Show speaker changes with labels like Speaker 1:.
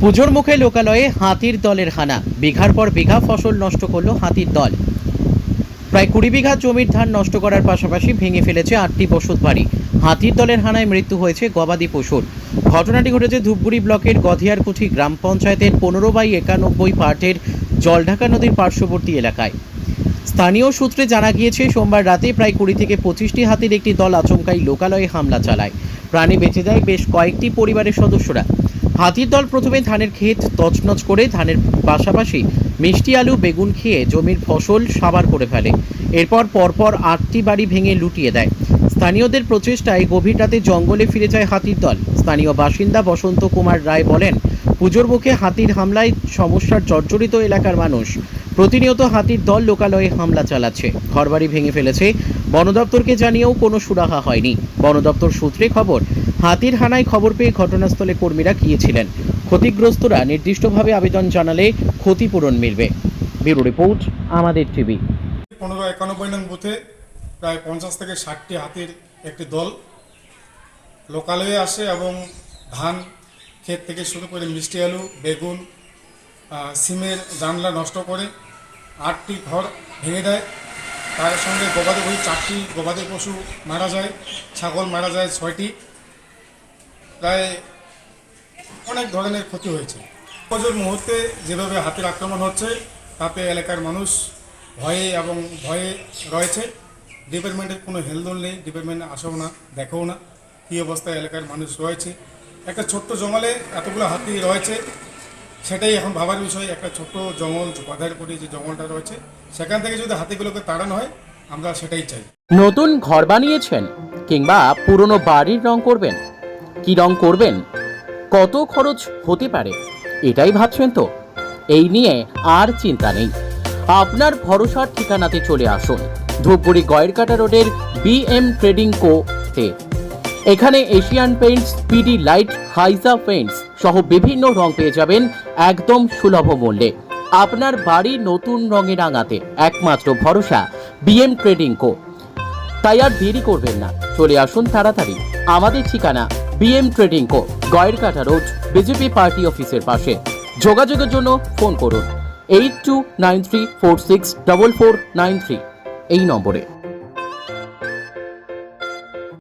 Speaker 1: পুজোর মুখে লোকালয়ে হাতির দলের হানা। বিঘার পর বিঘা ফসল নষ্ট করল হাতির দল। প্রায় কুড়ি বিঘা জমির ধান নষ্ট করার পাশাপাশি ভেঙে ফেলেছে আটটি বসত বাড়ি। হাতির দলের হানায় মৃত্যু হয়েছে গবাদি পশুর। ঘটনাটি ঘটেছে ধূপগুড়ি ব্লকের গধিয়ারকুঠি গ্রাম পঞ্চায়েতের পনেরো বাই একানব্বই পার্টের জলঢাকা নদীর পার্শ্ববর্তী এলাকায়। স্থানীয় সূত্রে জানা গিয়েছে, সোমবার রাতে প্রায় কুড়ি থেকে পঁচিশটি হাতির একটি দল আচমকাই লোকালয়ে হামলা চালায়। প্রাণে বেঁচে যায় বেশ কয়েকটি পরিবারের সদস্যরা। হাতির দল প্রথমে ধানের ক্ষেত তছনছ করে ধানের পাশাপাশি মিষ্টি আলু, বেগুন খেয়ে জমির ফসল সাবার করে ফেলে। এরপর পরপর আটটি বাড়ি ভেঙে লুটিয়ে দেয়। স্থানীয়দের প্রচেষ্টায় গভীর রাতে জঙ্গলে ফিরে যায় হাতির দল। স্থানীয় বাসিন্দা বসন্ত কুমার রায় বলেন, পুজোর মুখে হাতির হামলায় সমস্যার জর্জরিত এলাকার মানুষ। প্রতিনিয়ত হাতির দল লোকালয়ে হামলা চালাচ্ছে। ঘরবাড়ি ভেঙে ফেলেছে। বন দপ্তরকে জানিয়েও কোনো সুরাহা হয়নি। বন দপ্তর সূত্রে খবর, হাতির হানায় খবর পেয়ে ঘটনাস্থলে কর্মীরা গিয়েছিলেন। ক্ষতিগ্রস্তরা নির্দিষ্টভাবে আবেদন জানালে ক্ষতিপূরণ মিলবে। ব্যুরো রিপোর্ট, আমাদের টিভি।
Speaker 2: পনেরো একানব্বই নং বুথে প্রায় পঞ্চাশ থেকে ষাটটি হাতির একটি দল লোকালয়ে আসে এবং ধান, ক্ষেত থেকে শুরু করে মিষ্টি আলু, বেগুন সিমের জানলা নষ্ট করে আটটি ঘর ভেঙে দেয়। তার সঙ্গে গবাদি ওই চারটি গবাদি পশু মারা যায়, ছাগল মারা যায় ছয়টি। প্রায় অনেক ধরনের ক্ষতি হয়েছে। পুজোর মুহূর্তে যেভাবে হাতির আক্রমণ হচ্ছে, তাতে এলাকার মানুষ ভয়ে এবং ভয়ে রয়েছে। ডিপার্টমেন্টের কোনো হেলদোল নেই, ডিপার্টমেন্ট আসেও না, দেখেও না কী অবস্থায় এলাকার মানুষ রয়েছে। একটা ছোট্ট জঙ্গলে এতগুলো হাতি রয়েছে সেটাই এখন ভাবার বিষয়, একটা ছোট্ট জঙ্গল বাধার করে যে জঙ্গলটা রয়েছে, সেখান থেকে যদি হাতিগুলোকে তাড়ানো হয়, আমরা সেটাই চাই।
Speaker 1: নতুন ঘর বানিয়েছেন কিংবা পুরনো বাড়ির রং করবেন? কি রং করবেন? কত খরচ হতে পারে? এটাই ভাবছেন তো। এই নিয়ে আর চিন্তা নেই। আপনার ভরসার ঠিকানাতে চলে আসুন। ধূপগুড়ি গয়েরকাটা রোডের বিএম ট্রেডিং কো তে এখানে এশিয়ান পেইন্টস, পিডি লাইট, হাইজা পেইন্টস সহ বিভিন্ন রং পেয়ে যাবেন একদম সুলভ মূল্যে। আপনার বাড়ি নতুন রঙে রাঙাতে একমাত্র ভরসা বিএম ট্রেডিং কো তাই আর দেরি করবেন না। চলে আসুন তাড়াতাড়ি। আমাদের ঠিকানা BM trading co Gayerkata road BJP party অফিসের পাশে। যোগাযোগের জন্য ফোন করুন। Eight two nine three four six double four nine three এই নম্বরে।